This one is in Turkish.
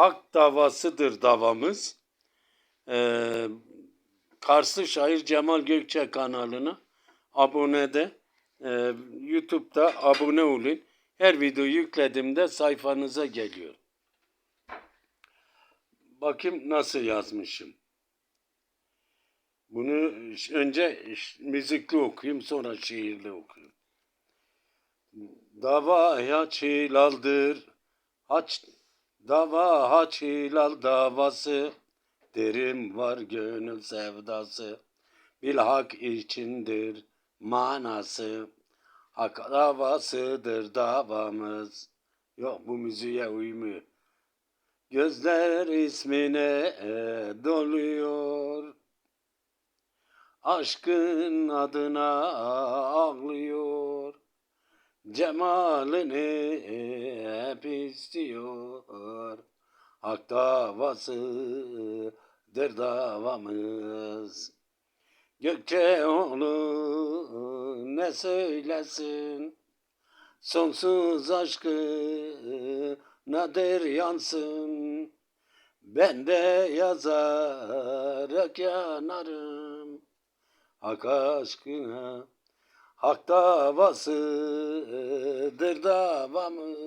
hak davasıdır davamız. Ee, Karslı Şair Cemal Gökçe kanalına abone de e, YouTube'da abone olun. Her video yüklediğimde sayfanıza geliyor. Bakayım nasıl yazmışım. Bunu önce müzikli okuyayım sonra şiirli okuyayım. Dava hilaldir. Haç dava haç hilal davası. Derim var gönül sevdası. Bil hak içindir manası. Hak davasıdır davamız. Yok bu müziğe uymuyor. Gözler ismine doluyor. Aşkın adına ağlıyor. Cemalini. Hak davasıdır davamız. Gökçeoğlu ne söylesin? Sonsuz aşkına der yansın. Ben de yazarak yanarım. Hak aşkına Hak davasıdır davamız.